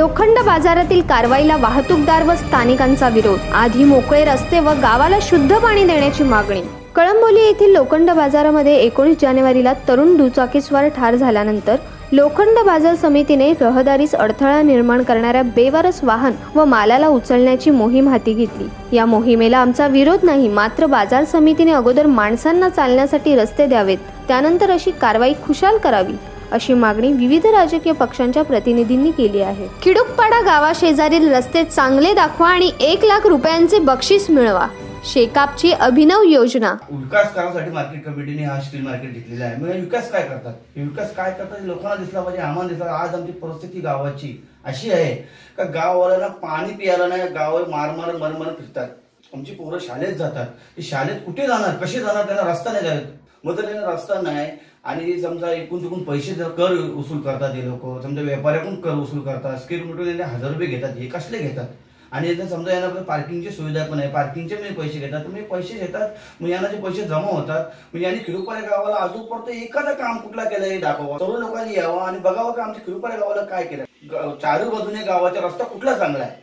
लोखंड बाजारातील कारवाईला वाहतूकदार व स्थानिकांचा विरोध. आधी मोकळे रस्ते व गावाला शुद्ध पाणी देण्याची मागणी. कळंबोली येथील लोखंड बाजारामध्ये एकोणीस जानेवारीला तरुण दुचाकीस्वार ठार झाल्यानंतर लोखंड बाजार समितीने रहदारीस अडथळा निर्माण करणाऱ्या बेवारस वाहन व मालाला उचलण्याची मोहीम हाती घेतली. या मोहिमेला आमचा विरोध नाही मात्र बाजार समितीने अगोदर माणसांना चालण्यासाठी रस्ते द्यावेत. त्यानंतर अशी कारवाई खुशाल करावी. अशी मागणी विविध राजकीय पक्षांच्या प्रतिनिधींनी केली आहे. खिडुकपाडा गावाशेजारील रस्ते चांगले दाखवा आणि एक लाख रुपयांचे बक्षीस मिळवा. शेकापची अभिनव योजना. विकास करण्यासाठी मार्केट कमिटीने हा स्टील मार्केट घेतलेला आहे. म्हणजे विकास काय करतात? विकास काय करतात? लोकांना दिसला पाहिजे आम्हाला दिसला आज आमची परिस्थिती गावाची अशी आहे का गाववाल्याला पाणी प्यायला नाही गावावर मार मार मर मर फिरतात. आमची पोरं शाळेत जातात. ते शाळेत कुठे जाणार? कसे जाणार? त्यांना रस्ता नाही जात मग तर त्यांना रस्ता नाही. आणि समजा एकूण चुकून पैसे जर कर वसूल करतात हे लोक समजा व्यापाऱ्याकडून कर वसूल करतात स्क्रीन मीटर हजार रुपये घेतात हे कसले घेतात? आणि इथे समजा यांना पार्किंगची सुविधा पण आहे पार्किंगचे मी पैसे घेतात तुम्ही पैसे घेतात मग यांना जे पैसे जमा होतात. मग यांनी खिरुपारे गावाला अजूनपर्यंत एखादं काम कुठला केलं हे दाखवा. सर्व लोकांनी यावं आणि बघावं का आमच्या खिरुपारे गावाला काय केलं. चारू बाजूने गावाचा रस्ता कुठला चांगला आहे?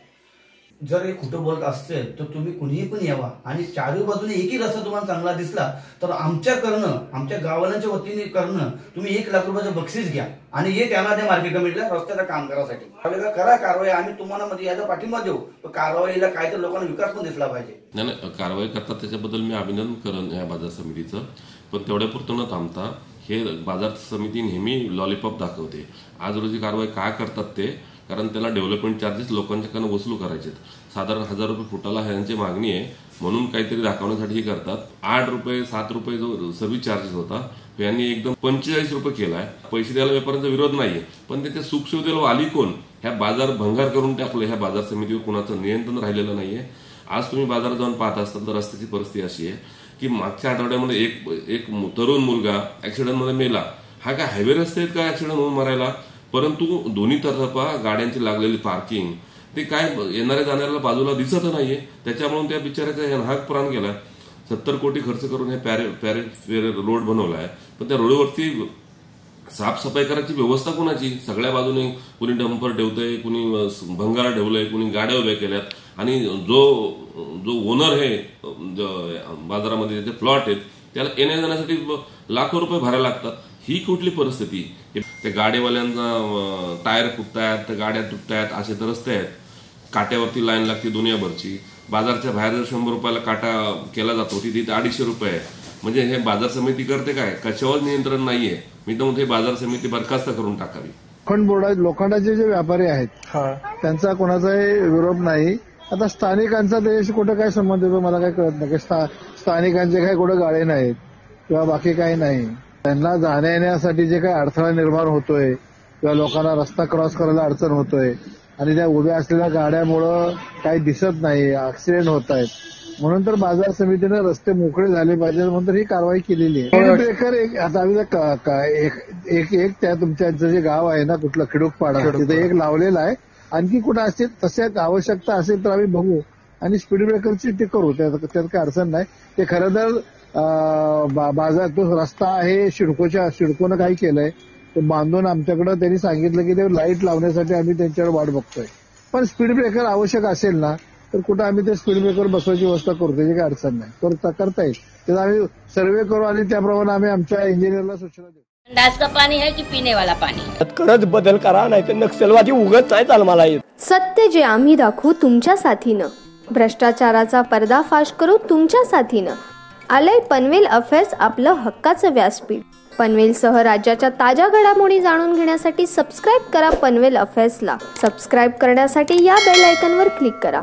जर हे खोटं बोलत असेल तर तुम्ही कुणीही पण यावा. आणि चारू बाजूने एकही रस्ता तुम्हाला चांगला दिसला तर आमच्या करणं आमच्या गावालांच्या वतीने करणं तुम्ही एक लाख रुपयाचं बक्षीस घ्या. आणि हे त्यांना त्या मार्केट कमिटीला रस्त्याचं काम करासाठी करा कारवाई आम्ही तुम्हाला मध्ये याचा पाठिंबा देऊ. पण कारवाईला काय तर लोकांना विकास पण दिसला पाहिजे. नाही कारवाई करतात त्याच्याबद्दल मी अभिनंदन करेन या बाजार समितीचं. पण तेवढ्यापुरतं न थांबता हे बाजार समिती नेहमी लॉलीपॉप दाखवते. आज रोजी कारवाई काय करतात ते? कारण त्याला डेव्हलपमेंट चार्जेस लोकांच्याकडनं वसूल करायचे साधारण हजार रुपये फुटाला ह्यांची मागणी आहे. म्हणून काहीतरी दाखवण्यासाठी हे करतात. आठ रुपये सात रुपये जो सर्व्हिस चार्जेस होता यांनी एकदम पंचेचाळीस रुपये केलाय. पैसे द्यायला व्यापाऱ्यांचा विरोध नाहीये. पण त्याच्या सुखसुविधेला आली कोण? ह्या बाजार भंगार करून टाकलं ह्या बाजार समितीवर कुणाचं नियंत्रण राहिलेलं नाहीये. आज तुम्ही बाजारात जाऊन पाहत असताल तर रस्त्याची परिस्थिती अशी आहे की मागच्या आठवड्यामध्ये एक एक तरुण मुलगा ऍक्सिडेंटमध्ये मेला. हा काय हायवे रस्ते आहेत का ऍक्सिडेंट होऊन मरायला? परंतु दोन्ही तर्फा गाड्यांची लागलेली पार्किंग ते काय येणाऱ्या जाणाऱ्याला बाजूला दिसत नाहीये. त्याच्यामुळे त्या बिचाऱ्याचा हाक प्राण गेला सत्तर कोटी खर्च करून हे पॅरे पॅरे रोड बनवलाय. पण त्या रोडवरती साफसफाई करायची व्यवस्था कोणाची? सगळ्या बाजूने कुणी डंपर ठेवतंय कुणी भंगारा ठेवलंय कुणी गाड्या उभ्या केल्यात. आणि जो जो ओनर आहे बाजारामध्ये जे प्लॉट आहेत त्याला येण्या जाण्यासाठी लाखो रुपये भरायला लागतात. ही कुठली परिस्थिती? त्या गाडीवाल्यांचा टायर फुटतायत त्या गाड्या तुटतायत असे तर रस्ते आहेत. काट्यावरती लाईन लागते दुनियाभरची. बाजारच्या बाहेर जर शंभर रुपयाला काटा केला जातो तिथे इथे रुपये आहे. म्हणजे हे बाजार समिती करते काय? कशावर नियंत्रण नाहीये. मी तर म्हणतो हे बाजार समिती बरखास्त करून टाकावी. लोखंड बोर्डात लोखंडाचे जे व्यापारी आहेत त्यांचा कोणाचाही विरोध नाही. आता स्थानिकांचा त्याच्याशी कुठं काय संबंध येतो मला काय कळत नाही. स्थानिकांचे काही कुठं गाळे नाहीत किंवा बाकी काही नाही. त्यांना जाण्या येण्यासाठी जे काही अडथळा निर्माण होतोय किंवा लोकांना रस्ता क्रॉस करायला अडचण होतोय आणि त्या उभ्या असलेल्या गाड्यामुळं काही दिसत नाही ऍक्सिडेंट होत आहेत म्हणून तर बाजार समितीनं रस्ते मोकळे झाले पाहिजे म्हणून तर ही कारवाई केलेली आहे. ब्रेकर एक आता आम्ही एक त्या तुमच्या जे गाव आहे ना कुठलं खिडूकपाडा तिथे एक लावलेला आहे. आणखी कुठं असेल तसे आवश्यकता असेल तर आम्ही बघू. आणि स्पीड ब्रेकरची ते करू त्यात काही अडचण नाही. ते खरं तर बाजार तो रस्ता आहे शिडकोच्या शिडकोनं काय केलंय. तो बांधून आमच्याकडे त्यांनी सांगितलं की ते लाइट लावण्यासाठी आम्ही त्यांच्याकडे वाट बघतोय. पण स्पीड ब्रेकर आवश्यक असेल ना तर कुठं आम्ही ते स्पीड ब्रेकर बसवायची व्यवस्था करू त्याची काही अडचण नाही. करता करता येईल. त्याचा आम्ही सर्वे करू आणि त्याप्रमाणे आम्ही आमच्या इंजिनियरला सूचना देऊ. का पानी है कि पीने वाला है खरंच बदल करा नाही तर नक्षलवादी उगत नाही चाल मला येत सत्य जे आम्ही दाखवू तुमच्या साथीनं भ्रष्टाचाराचा पर्दाफाश करू तुमच्या साथीनं आलंय पनवेल अफेअर्स आपलं हक्काचं व्यासपीठ. पनवेलसह राज्याच्या ताज्या घडामोडी जाणून घेण्यासाठी सबस्क्राईब करा पनवेल अफेअर्सला. सबस्क्राईब करण्यासाठी या बेल आयकनवर क्लिक करा.